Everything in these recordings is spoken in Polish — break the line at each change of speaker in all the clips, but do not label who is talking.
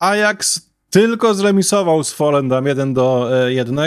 Ajax tylko zremisował z Volendam 1 do 1.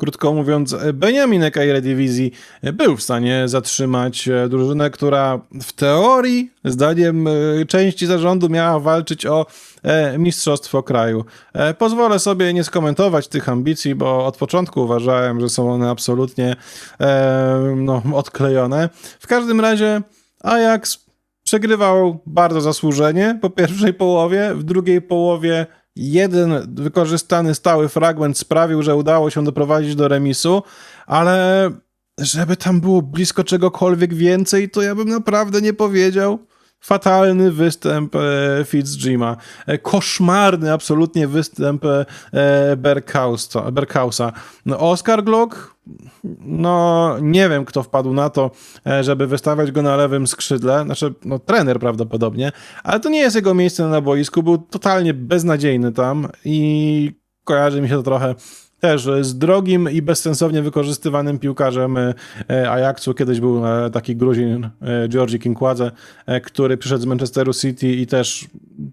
Krótko mówiąc, Beniaminek Eredivisie był w stanie zatrzymać e, drużynę, która w teorii, zdaniem e, części zarządu, miała walczyć o e, mistrzostwo kraju. E, Pozwolę sobie nie skomentować tych ambicji, bo od początku uważałem, że są one absolutnie e, no, odklejone. W każdym razie Ajax przegrywał bardzo zasłużenie po pierwszej połowie, w drugiej połowie jeden wykorzystany stały fragment sprawił, że udało się doprowadzić do remisu, ale żeby tam było blisko czegokolwiek więcej, to ja bym naprawdę nie powiedział. Fatalny występ e, Fitzjima. E, koszmarny absolutnie występ e, Berkhausa. Berkhausa. No, Oscar Glock, no nie wiem kto wpadł na to, e, żeby wystawiać go na lewym skrzydle. Znaczy, no trener prawdopodobnie, ale to nie jest jego miejsce na boisku. Był totalnie beznadziejny tam i kojarzy mi się to trochę też z drogim i bezsensownie wykorzystywanym piłkarzem e, Ajaxu. Kiedyś był e, taki Gruzin, Georgi Kinkładze, który przyszedł z Manchesteru City i też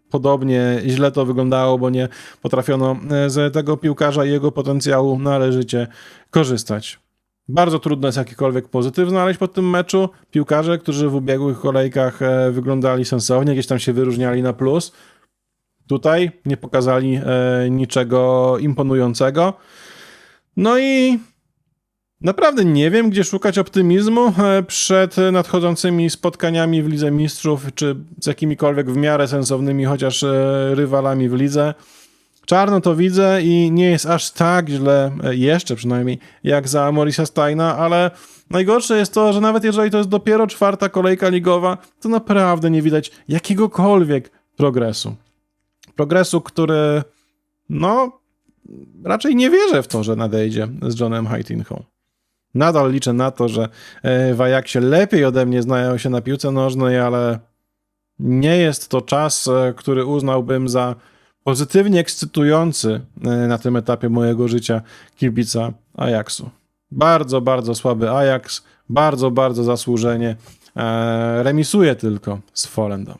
podobnie źle to wyglądało, bo nie potrafiono e, z tego piłkarza i jego potencjału należycie korzystać. Bardzo trudno jest jakikolwiek pozytyw znaleźć po tym meczu. Piłkarze, którzy w ubiegłych kolejkach e, wyglądali sensownie, gdzieś tam się wyróżniali na plus, tutaj nie pokazali e, niczego imponującego. No i naprawdę nie wiem, gdzie szukać optymizmu e, przed nadchodzącymi spotkaniami w Lidze Mistrzów, czy z jakimikolwiek w miarę sensownymi chociaż e, rywalami w lidze. Czarno to widzę i nie jest aż tak źle, e, jeszcze przynajmniej, jak za Morisa Steina, ale najgorsze jest to, że nawet jeżeli to jest dopiero czwarta kolejka ligowa, to naprawdę nie widać jakiegokolwiek progresu. Progresu, który, no, raczej nie wierzę w to, że nadejdzie z Johnem Heitinchą. Nadal liczę na to, że e, w Ajaxie lepiej ode mnie znają się na piłce nożnej, ale nie jest to czas, e, który uznałbym za pozytywnie ekscytujący e, na tym etapie mojego życia kibica Ajaxu. Bardzo, bardzo słaby Ajax, bardzo, bardzo zasłużenie. Remisuje tylko z Volendam.